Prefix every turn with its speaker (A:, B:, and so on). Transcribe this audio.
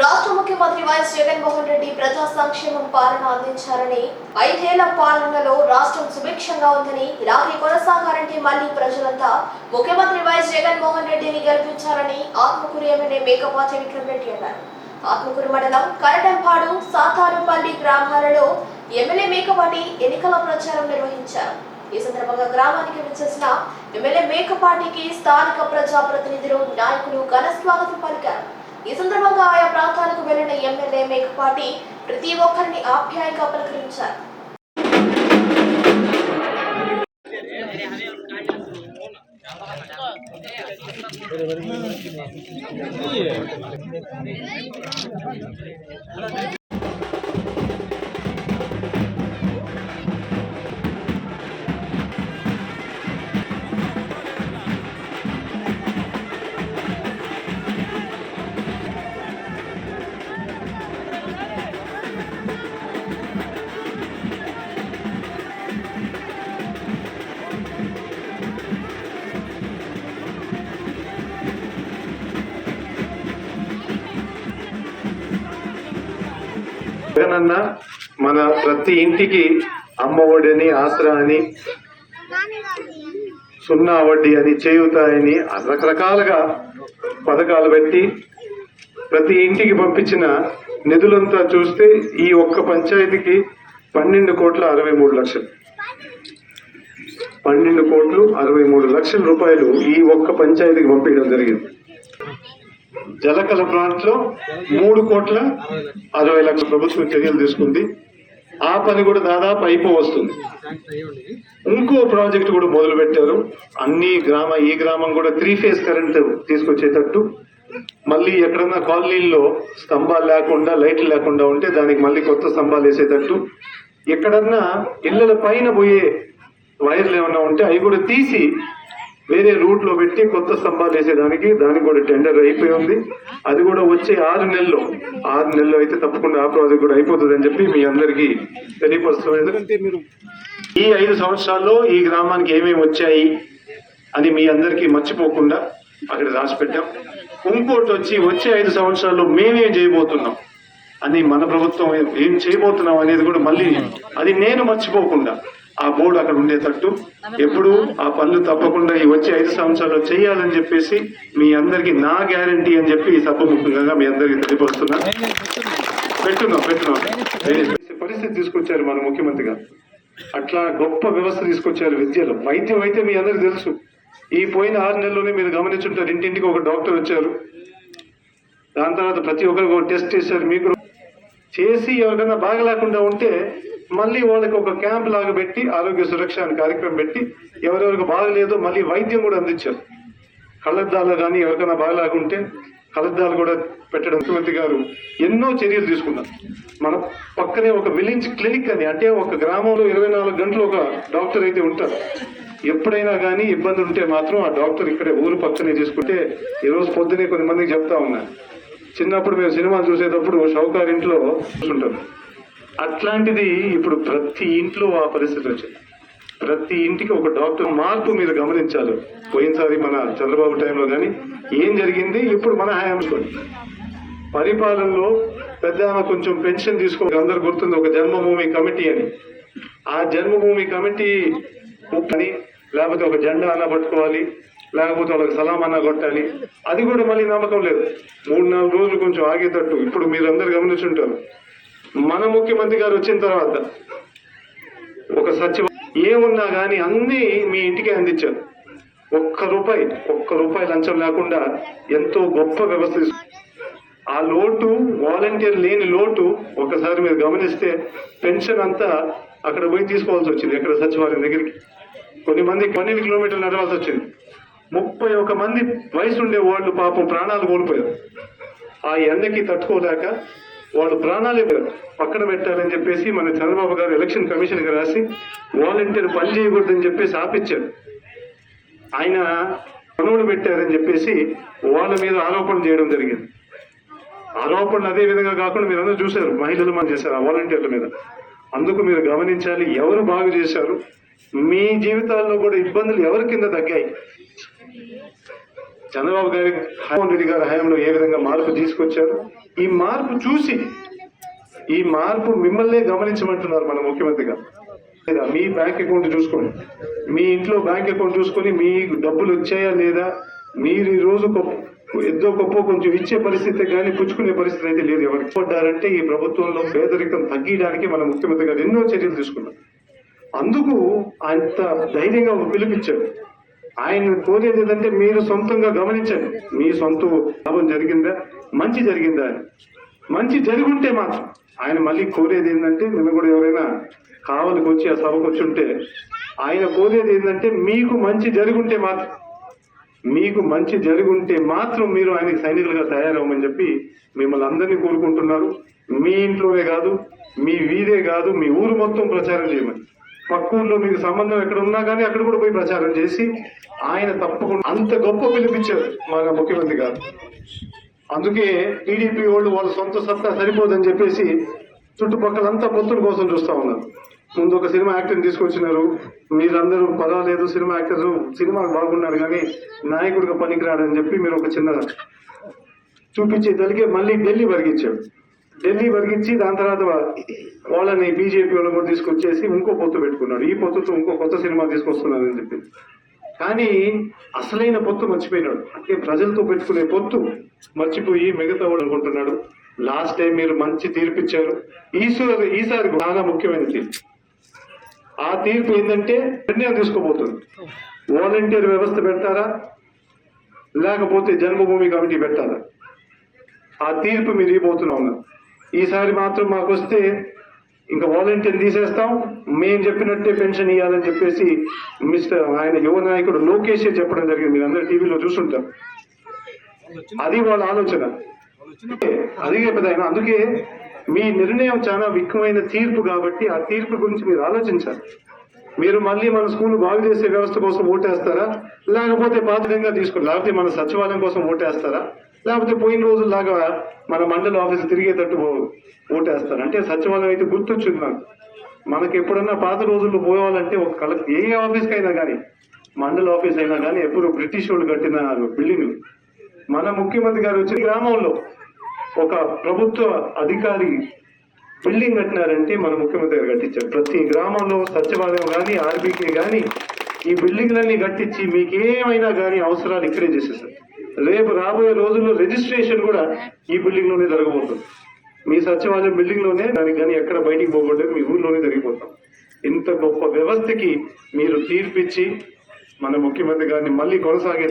A: రాష్ట్ర ముఖ్యమంత్రి వైఎస్ జగన్మోహన్ రెడ్డి ప్రజా సంక్షేమం పాలన అందించారని ఐదేళ్ళ పాలనలో రాష్ట్రం సుభిక్షంగా ఉందని ఇలాగే కొనసాగారంటే మళ్ళీ ప్రజలంతా ముఖ్యమంత్రి వైఎస్ జగన్మోహన్ రెడ్డిని గెలిపించారని ఆత్మకూరు ఎమ్మెల్యే మేకపాటి విక్రమ్ రెడ్డి అన్నారు. ఆత్మకూరు మండలం కరటంపాడు సాతారుపల్లి గ్రామాలలో ఎమ్మెల్యే మేకపాటి ఎన్నికల ప్రచారం నిర్వహించారు. ఈ సందర్భంగా గ్రామానికి విచ్చేసిన ఎమ్మెల్యే మేకపాటికి స్థానిక ప్రజాప్రతినిధులు నాయకులు ఘన స్వాగతం పలికారు. ఈ సందర్భంగా ఆయా ప్రాంతాలకు వెళ్ళిన ఎమ్మెల్యే మేకపాటి ప్రతి ఒక్కరిని ఆప్యాయంగా పలకరించారు.
B: జగనన్న మన ప్రతి ఇంటికి అమ్మ అని ఆసరా అని సున్నా వడ్డీ అని చేయుత అని రకరకాలుగా పథకాలు పెట్టి ప్రతి ఇంటికి పంపించిన నిధులంతా చూస్తే ఈ ఒక్క పంచాయతీకి పన్నెండు కోట్ల అరవై మూడు లక్షలు. పన్నెండు కోట్లు అరవై మూడు లక్షల రూపాయలు ఈ ఒక్క పంచాయతీకి పంపించడం జరిగింది. జలకల ప్లాంట్లో మూడు కోట్ల అరవై లక్షల ప్రభుత్వం చర్యలు తీసుకుంది. ఆ పని కూడా దాదాపు అయిపో వస్తుంది. ఇంకో ప్రాజెక్ట్ కూడా మొదలు పెట్టారు అన్ని గ్రామ ఈ గ్రామం కూడా త్రీ ఫేజ్ కరెంట్ తీసుకొచ్చేటట్టు. మళ్ళీ ఎక్కడన్నా కాలనీల్లో స్తంభాలు లేకుండా లైట్లు లేకుండా ఉంటే దానికి మళ్ళీ కొత్త స్తంభాలు వేసేటట్టు. ఎక్కడన్నా ఇళ్ళల పైన పోయే వైర్లు ఏమన్నా ఉంటే అవి కూడా తీసి వేరే రూట్లో పెట్టి కొత్త స్తంభాలు వేసేదానికి దానికి కూడా టెండర్ అయిపోయి ఉంది. అది కూడా వచ్చే ఆరు నెలల్లో ఆరు నెలల్లో అయితే తప్పకుండా ఆ ప్రాజెక్ట్ కూడా అయిపోతుంది అని చెప్పి మీ అందరికీ తెలియపరుస్తున్నాం. ఎందుకంటే మీరు ఈ ఐదు సంవత్సరాల్లో ఈ గ్రామానికి ఏమేమి వచ్చాయి అని మీ అందరికీ మర్చిపోకుండా అక్కడ రాసి పెట్టాం ఇంకోటి వచ్చి వచ్చే ఐదు సంవత్సరాల్లో మేమేం చేయబోతున్నాం అని మన ప్రభుత్వం ఏం చేయబోతున్నాం అనేది కూడా మళ్ళీ అది నేను మర్చిపోకుండా ఆ బోర్డు అక్కడ ఉండేటట్టు ఎప్పుడు ఆ పనులు తప్పకుండా ఈ వచ్చే ఐదు సంవత్సరాల్లో చేయాలని చెప్పేసి మీ అందరికి నా గ్యారంటీ అని చెప్పి ఈ సభ ముఖ్యంగా మీ అందరికి తెలియపరుస్తున్నా. పెట్టున్నాం పెట్టున్నాం. పరిస్థితి తీసుకొచ్చారు మన ముఖ్యమంత్రి గారు అట్లా గొప్ప వ్యవస్థ తీసుకొచ్చారు విద్యలో. వైద్యం అయితే మీ అందరికి తెలుసు. ఈ పోయిన ఆరు నెలల్లోనే మీరు గమనించుంటారు ఇంటింటికి ఒక డాక్టర్ వచ్చారు. దాని తర్వాత ప్రతి ఒక్కరికి ఒక టెస్ట్ చేశారు. మీకు చేసి ఎవరికైనా బాగలేకుండా ఉంటే మళ్ళీ వాళ్ళకి ఒక క్యాంప్ లాగా పెట్టి ఆరోగ్య సురక్ష అనే కార్యక్రమం పెట్టి ఎవరెవరికి బాగలేదో మళ్ళీ వైద్యం కూడా అందించారు. కళ్ళద్దాలు కానీ ఎవరికైనా బాగలేకుంటే కళ్ళద్దాలు కూడా పెట్టడం ముఖ్యమంత్రి గారు ఎన్నో చర్యలు తీసుకున్నారు. మన పక్కనే ఒక విలేజ్ క్లినిక్ అని అంటే ఒక గ్రామంలో ఇరవై నాలుగు గంటలు ఒక డాక్టర్ అయితే ఉంటారు. ఎప్పుడైనా కానీ ఇబ్బంది ఉంటే మాత్రం ఆ డాక్టర్ ఇక్కడే ఊరు పక్కనే తీసుకుంటే ఈరోజు పొద్దునే కొంతమందికి చెప్తా ఉన్నాను చిన్నప్పుడు మేము సినిమాలు చూసేటప్పుడు షౌకార్ ఇంట్లో చూస్తుంటాం అట్లాంటిది ఇప్పుడు ప్రతి ఇంట్లో ఆ పరిస్థితి వచ్చింది. ప్రతి ఇంటికి ఒక డాక్టర్ మార్పు మీరు గమనించాలి. పోయినసారి మన చంద్రబాబు టైంలో కానీ ఏం జరిగింది? ఇప్పుడు మన హయాంలో పరిపాలనలో పెద్ద ఆమె కొంచెం పెన్షన్ తీసుకో అందరు గుర్తుంది ఒక జన్మభూమి కమిటీ అని. ఆ జన్మభూమి కమిటీ అని లేకపోతే ఒక జెండా అన్న పట్టుకోవాలి లేకపోతే వాళ్ళకి సలాం అన్న కొట్టాలి. అది కూడా మళ్ళీ నమ్మకం లేదు. మూడు నాలుగు రోజులు కొంచెం ఆగేటట్టు. ఇప్పుడు మీరు అందరు గమనించుంటారు. మన ముఖ్యమంత్రి గారు వచ్చిన తర్వాత ఒక సచివ ఏమున్నా కానీ అన్నీ మీ ఇంటికే అందించారు. ఒక్క రూపాయి ఒక్క రూపాయి లంచం లేకుండా ఎంతో గొప్ప వ్యవస్థ ఆ లోటు వాలంటీర్ లేని లోటు ఒకసారి మీరు గమనిస్తే పెన్షన్ అంతా అక్కడ పోయి తీసుకోవాల్సి వచ్చింది ఎక్కడ సచివాలయం దగ్గరికి. కొన్ని మంది పన్నెండు కిలోమీటర్లు నడవాల్సి వచ్చింది. ముప్పై ఒక మంది వయసు ఉండే వాళ్ళు పాపం ప్రాణాలు కోల్పోయారు. ఆ ఎండకి తట్టుకోలేక వాళ్ళు ప్రాణాలే పక్కన పెట్టాలని చెప్పేసి మన చంద్రబాబు గారు ఎలక్షన్ కమిషన్కి రాసి వాలంటీర్ పని చేయకూడదని చెప్పేసి ఆపించారు ఆయన పనులు పెట్టారని చెప్పేసి వాళ్ళ మీద ఆరోపణ చేయడం జరిగింది. ఆరోపణలు అదే విధంగా కాకుండా మీరు అందరూ చూశారు మహిళలు మనం చేశారు ఆ వాలంటీర్ల మీద. అందుకు మీరు గమనించాలి ఎవరు బాగు చేశారు మీ జీవితాల్లో కూడా ఇబ్బందులు ఎవరి కింద తగ్గాయి? చంద్రబాబు గారి జగన్మోహన్ రెడ్డి గారి హయాంలో ఏ విధంగా మార్పు తీసుకొచ్చారు? ఈ మార్పు చూసి ఈ మార్పు మిమ్మల్నే గమనించమంటున్నారు మన ముఖ్యమంత్రి గారు లేదా మీ బ్యాంక్ అకౌంట్ చూసుకోండి. మీ ఇంట్లో బ్యాంక్ అకౌంట్ చూసుకొని మీ డబ్బులు వచ్చాయా లేదా? మీరు ఈ రోజు గొప్ప ఎద్దో గొప్ప కొంచెం ఇచ్చే పరిస్థితి కానీ పుచ్చుకునే పరిస్థితి అయితే లేదు ఎవరికి. పడ్డారంటే ఈ ప్రభుత్వంలో పేదరికం తగ్గించడానికి మన ముఖ్యమంత్రి గారు ఎన్నో చర్యలు తీసుకున్నారు. అందుకు అంత ధైర్యంగా ఒక పిలుపిచ్చారు ఆయన కోరేది ఏదంటే మీరు సొంతంగా గమనించండి. మీ సొంత లాభం జరిగిందా? మంచి జరిగిందా? అని మంచి జరుగుంటే మాత్రం. ఆయన మళ్ళీ కోరేది ఏంటంటే నిన్న కూడా ఎవరైనా కావలికి వచ్చి ఆ సభకు వచ్చి ఉంటే ఆయన కోరేది ఏంటంటే మీకు మంచి జరుగుంటే మాత్రం. మీకు మంచి జరుగుంటే మాత్రం మీరు ఆయనకి సైనికులుగా తయారవ్వమని చెప్పి మిమ్మల్ని అందరినీ కోరుకుంటున్నారు. మీ ఇంట్లోనే కాదు మీ వీధే కాదు మీ ఊరు మొత్తం ప్రచారం చేయమని. పక్క ఊర్లో మీకు సంబంధం ఎక్కడ ఉన్నా కానీ అక్కడ కూడా పోయి ప్రచారం చేసి ఆయన తప్పకుండా అంత గొప్ప పిలిపించారు. మన ముఖ్యమంత్రి గారు. అందుకే టీడీపీ వాళ్ళు వాళ్ళ సొంత సత్తా సరిపోదని చెప్పేసి చుట్టుపక్కలంతా పొత్తుల కోసం చూస్తా ఉన్నారు. ముందు ఒక సినిమా యాక్టర్ని తీసుకొచ్చినారు. మీరందరూ పర్వాలేదు సినిమా యాక్టర్ సినిమా బాగున్నాడు కానీ నాయకుడిగా పనికిరాడని చెప్పి మీరు ఒక చిన్న చూపించే తలిగే మళ్ళీ ఢిల్లీ వరిగించాడు ఢిల్లీ వరిగించి దాని తర్వాత వాళ్ళని బీజేపీ వాళ్ళు కూడా తీసుకొచ్చేసి ఇంకో పొత్తు పెట్టుకున్నాడు. ఈ పొత్తుతో ఇంకో కొత్త సినిమా తీసుకొస్తున్నారని చెప్పి. కానీ అసలైన పొత్తు మర్చిపోయినాడు. అంటే ప్రజలతో పెట్టుకునే పొత్తు మర్చిపోయి మిగతా వాడు అనుకుంటున్నాడు. లాస్ట్ టైం మీరు మంచి తీర్పు ఇచ్చారు ఈశ్వర్ ఈసారి చాలా ముఖ్యమైన తీర్పు. ఆ తీర్పు ఏంటంటే నిర్ణయం తీసుకోబోతుంది. వాలంటీర్ వ్యవస్థ పెడతారా? లేకపోతే జన్మభూమి కమిటీ పెట్టాలా ఆ తీర్పు మీరు ఇవ్వబోతున్నా. ఉన్నారు ఈసారి మాత్రం మాకు వస్తే ఇంకా వాలంటీర్ తీసేస్తాం. మేము చెప్పినట్టే పెన్షన్ ఇవ్వాలని చెప్పేసి మిస్టర్ ఆయన యువ నాయకుడు లోకేష్ చెప్పడం జరిగింది. మీరు అందరు టీవీలో చూస్తుంటారు. అది వాళ్ళ ఆలోచన. అదే పెద్ద ఆయన. అందుకే మీ నిర్ణయం చాలా విక్కుమైన తీర్పు కాబట్టి ఆ తీర్పు గురించి మీరు ఆలోచించాలి. మీరు మళ్ళీ మన స్కూల్ బాగు చేసే వ్యవస్థ కోసం ఓటేస్తారా? లేకపోతే పాత విధంగా తీసుకుని లేకపోతే మన సచివాలయం కోసం ఓటేస్తారా? లేకపోతే పోయిన రోజుల్లాగా మన మండల ఆఫీస్ తిరిగేటట్టు ఓటేస్తారు. అంటే సచివాలయం అయితే గుర్తొచ్చింది నాకు. మనకి ఎప్పుడన్నా పాత రోజుల్లో పోవాలంటే ఒక కలెక్ట్ ఏ ఆఫీస్కి అయినా కానీ మండల ఆఫీస్ అయినా కానీ ఎప్పుడు బ్రిటిష్ వాళ్ళు కట్టిన బిల్డింగ్. మన ముఖ్యమంత్రి గారు వచ్చిన గ్రామంలో ఒక ప్రభుత్వ అధికారి బిల్డింగ్ కట్టినారంటే మన ముఖ్యమంత్రి గారు కట్టించారు. ప్రతి గ్రామంలో సచివాలయం కానీ ఆర్బీకే కానీ ఈ బిల్డింగ్లన్నీ కట్టించి మీకేమైనా కానీ అవసరాలు ఇక్కడే చేసేసారు. రేపు రాబోయే రోజుల్లో రిజిస్ట్రేషన్ కూడా ఈ బిల్డింగ్లోనే జరగబోతుంది. మీ సచివాలయం బిల్డింగ్లోనే దానికి కానీ ఎక్కడ బయటికి పోకూడదు మీ ఊర్లోనే జరిగిపోతాం. ఇంత గొప్ప వ్యవస్థకి మీరు తీర్పిచ్చి మన ముఖ్యమంత్రి గారిని మళ్ళీ కొనసాగే